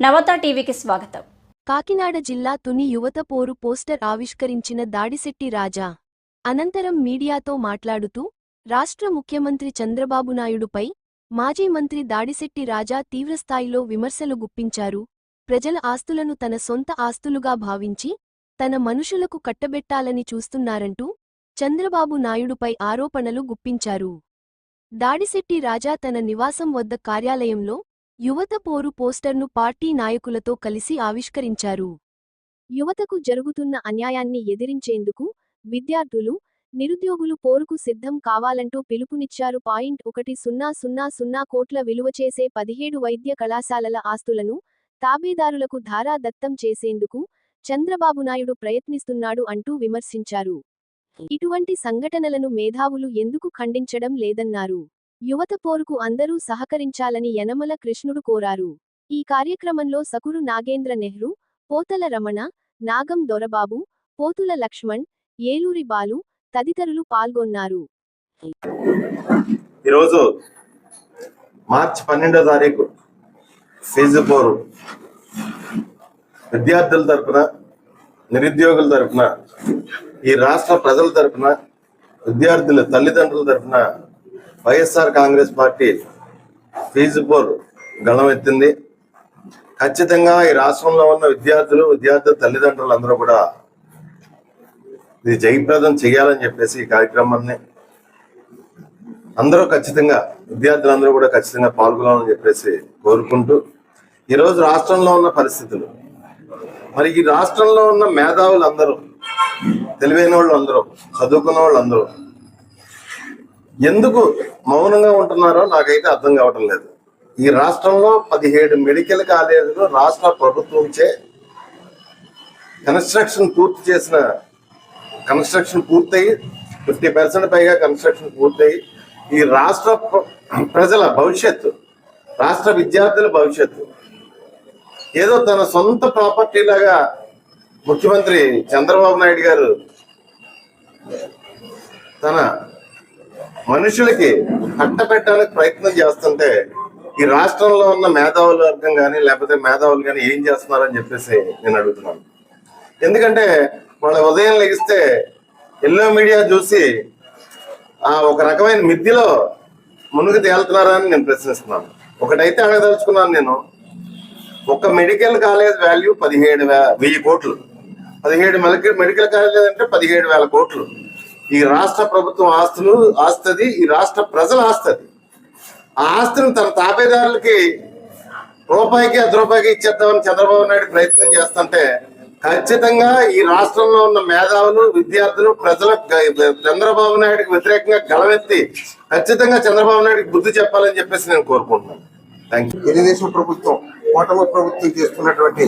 నవత టీవీకి స్వాగతం. కాకినాడ జిల్లా తుని యువత పోరు పోస్టర్ ఆవిష్కరించిన దాడిశెట్టి రాజా అనంతరం మీడియాతో మాట్లాడుతూ రాష్ట్ర ముఖ్యమంత్రి చంద్రబాబు నాయుడుపై మాజీ మంత్రి దాడిశెట్టి రాజా తీవ్రస్థాయిలో విమర్శలు గుప్పించారు. ప్రజల ఆస్తులను తన సొంత ఆస్తులుగా భావించి తన మనుషులకు కట్టబెట్టాలని చూస్తున్నారంటూ చంద్రబాబు నాయుడుపై ఆరోపణలు గుప్పించారు. దాడిశెట్టి రాజా తన నివాసం వద్ద కార్యాలయంలో యువత పోరు పోస్టర్ను పార్టీ నాయకులతో కలిసి ఆవిష్కరించారు. యువతకు జరుగుతున్న అన్యాయాన్ని ఎదిరించేందుకు విద్యార్థులు నిరుద్యోగులు పోరుకు సిద్ధం కావాలంటూ పిలుపునిచ్చారు పాయింట్ ఒకటి సున్నా సున్నా సున్నా కోట్ల విలువ చేసే పదిహేడు వైద్య కళాశాలల ఆస్తులను తాబేదారులకు ధారా దత్తం చేసేందుకు చంద్రబాబు నాయుడు ప్రయత్నిస్తున్నాడు అంటూ విమర్శించారు. ఇటువంటి సంఘటనలను మేధావులు ఎందుకు ఖండించడం లేదన్నారు. యువత పోరుకు అందరూ సహకరించాలని యనమల కృష్ణుడు కోరారు. ఈ కార్యక్రమంలో సకురు నాగేంద్ర నెహ్రూ పోతల రమణ నాగం దొరబాబు పోతుల లక్ష్మణ్ ఏలూరి బాలు తదితరులు పాల్గొన్నారు. ఈరోజు మార్చి పన్నెండో తారీఖు ఫీజు పోరు. విద్యార్థుల తరపున నిరుద్యోగుల తరపున ఈ రాష్ట్ర ప్రజల తరపున విద్యార్థుల తల్లిదండ్రుల తరపున వైఎస్ఆర్ కాంగ్రెస్ పార్టీ ఫీజు గణమెత్తింది ఖచ్చితంగా ఈ రాష్ట్రంలో ఉన్న విద్యార్థులు విద్యార్థుల తల్లిదండ్రులు అందరూ కూడా ఇది జయప్రదం చేయాలని చెప్పేసి ఈ కార్యక్రమాన్ని అందరూ ఖచ్చితంగా విద్యార్థులందరూ కూడా ఖచ్చితంగా పాల్గొనాలని చెప్పేసి కోరుకుంటూ ఈరోజు రాష్ట్రంలో ఉన్న పరిస్థితులు. మరి ఈ రాష్ట్రంలో ఉన్న మేధావులు అందరూ తెలివైన వాళ్ళు అందరూ చదువుకున్న వాళ్ళు అందరూ ఎందుకు మౌనంగా ఉంటున్నారో నాకైతే అర్థం కావటం లేదు. ఈ రాష్ట్రంలో పదిహేడు మెడికల్ కాలేజీలు రాష్ట్ర ప్రభుత్వంచే కన్స్ట్రక్షన్ పూర్తి చేసిన కన్స్ట్రక్షన్ పూర్తయి ఫిఫ్టీ పర్సెంట్ పైగా కన్స్ట్రక్షన్ పూర్తయి. ఈ రాష్ట్ర ప్రజల భవిష్యత్తు రాష్ట్ర విద్యార్థుల భవిష్యత్తు. ఏదో తన సొంత ప్రాపర్టీ లాగా ముఖ్యమంత్రి చంద్రబాబు నాయుడు గారు తన మనుషులకి కట్టబెట్టడానికి ప్రయత్నం చేస్తుంటే ఈ రాష్ట్రంలో ఉన్న మేధావుల వర్గం కానీ లేకపోతే మేధావులు కానీ ఏం చేస్తున్నారని చెప్పేసి నేను అడుగుతున్నాను. ఎందుకంటే వాళ్ళ ఉదయం లెగిస్తే ఎల్లో మీడియా చూసి ఆ ఒక రకమైన మిద్దిలో మునుగు తేలుతున్నారా అని నేను ప్రశ్నిస్తున్నాను. ఒకటైతే అడగదలుచుకున్నాను నేను. ఒక మెడికల్ కాలేజ్ వాల్యూ పదిహేడు వే వెయ్యి కోట్లు. పదిహేడు మెడికల్ కాలేజ్ అంటే పదిహేడు వేల కోట్లు. ఈ రాష్ట్ర ప్రభుత్వం ఆస్తులు ఆస్తది ఈ రాష్ట్ర ప్రజల ఆస్తుంది. ఆ ఆస్తులను తన తాపేదారులకి రూపాయికి అర్ధ రూపాయికి ఇచ్చేద్దామని చంద్రబాబు నాయుడు ప్రయత్నం చేస్తుంటే ఖచ్చితంగా ఈ రాష్ట్రంలో ఉన్న మేధావులు విద్యార్థులు ప్రజల చంద్రబాబు నాయుడుకి వ్యతిరేకంగా గలవెత్తి ఖచ్చితంగా చంద్రబాబు నాయుడుకి బుద్ధి చెప్పాలని చెప్పేసి నేను కోరుకుంటున్నాను. థ్యాంక్ యూ తెలుగుదేశం ప్రభుత్వం కూటమి ప్రభుత్వం చేస్తున్నటువంటి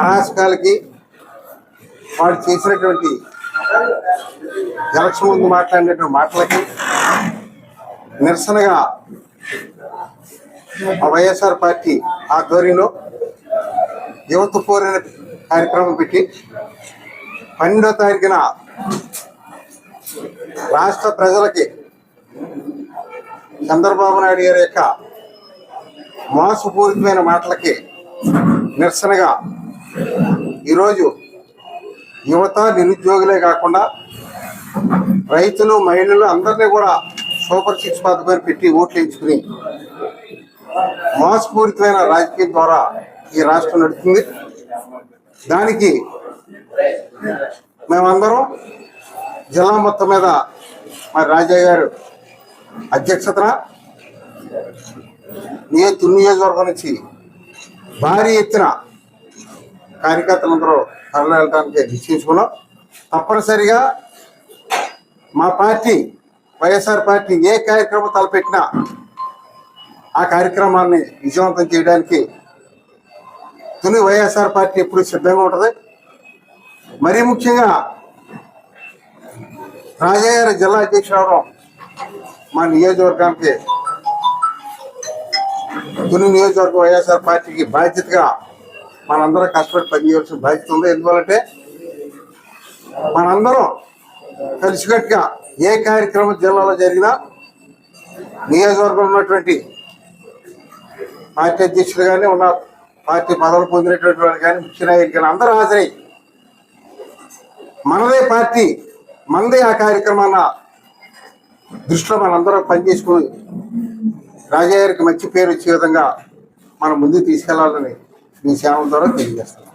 అరాచకాలకి వాడు చేసినటువంటి ఎలక్షన్ ముందు మాట్లాడిన మాటలకి నిరసనగా ఆ వైఎస్ఆర్ పార్టీ ఆధ్వర్యంలో యువత పోరిన కార్యక్రమం పెట్టి పన్నెండో తారీఖున రాష్ట్ర ప్రజలకి చంద్రబాబు నాయుడు గారి యొక్క మోసపూరితమైన మాటలకి నిరసనగా ఈరోజు యువత నిరుద్యోగులే కాకుండా రైతులు మహిళలు అందరినీ కూడా సూపర్ సిక్స్ పథకం పెట్టి ఓట్లు వేయించుకుని మోసపూరితమైన రాజకీయం ద్వారా ఈ రాష్ట్రం నడుస్తుంది దానికి మేమందరం జిల్లా మొత్తం మీద మరి రాజా గారు అధ్యక్షతన నియో నియోజకవర్గం నుంచి భారీ ఎత్తున కార్యకర్తలందరూ తరలి వెళ్ళడానికి నిశ్చయించుకున్నాం. తప్పనిసరిగా మా పార్టీ వైఎస్ఆర్ పార్టీ ఏ కార్యక్రమం తలపెట్టినా ఆ కార్యక్రమాన్ని విజయవంతం చేయడానికి తుని వైఎస్ఆర్ పార్టీ ఎప్పుడు సిద్ధంగా ఉంటుంది. మరీ ముఖ్యంగా రాజయ్య జిల్లా అధ్యక్షుడు అవడం మా నియోజకవర్గానికి తుని నియోజకవర్గ వైఎస్ఆర్ పార్టీకి బాధ్యతగా మనందరం కష్టపడి పనిచేయాల్సిన బాధ్యత ఉంది. ఎందువల్లంటే మనందరం కలిసికట్టుగా ఏ కార్యక్రమం జిల్లాలో జరిగినా నియోజకవర్గంలో ఉన్నటువంటి పార్టీ అధ్యక్షులు కానీ ఉన్నారు పార్టీ పదవులు పొందినటువంటి వాళ్ళు కానీ ముఖ్య నాయకులు కానీ అందరూ హాజరై మనదే పార్టీ మనదే ఆ కార్యక్రమాన్న దృష్టిలో మనందరం పనిచేసుకుని రాజయ్య గారికి మంచి పేరు వచ్చే విధంగా మనం ముందుకు తీసుకెళ్ళాలని మీ సేవ ద్వారా తెలియజేస్తున్నాం.